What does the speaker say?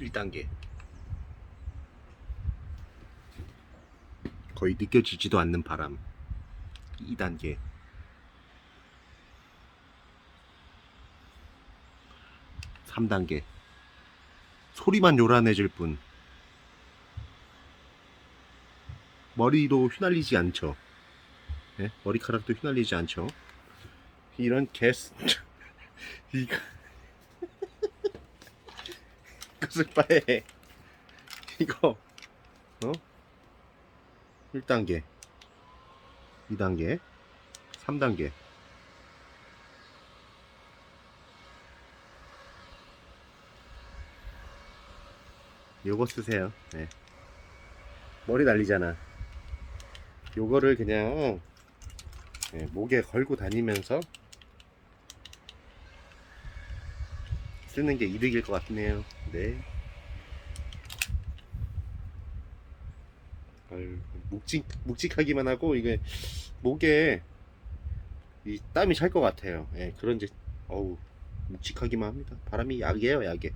1단계. 거의 느껴지지도 않는 바람. 2단계. 3단계. 소리만 요란해질 뿐. 머리도 휘날리지 않죠. 예? 머리카락도 휘날리지 않죠. 이런 개스 이 거 그것을 빨리 이거 어? 1단계. 2단계. 3단계. 요거 쓰세요. 네. 머리 날리잖아. 요거를 그냥 네, 목에 걸고 다니면서 쓰는 게 이득일 것 같네요. 네. 아유, 묵직, 묵직하기만 하고, 이게, 목에, 이 땀이 찰 것 같아요. 예, 그런 이제, 어우, 묵직하기만 합니다. 바람이 약이에요, 약에.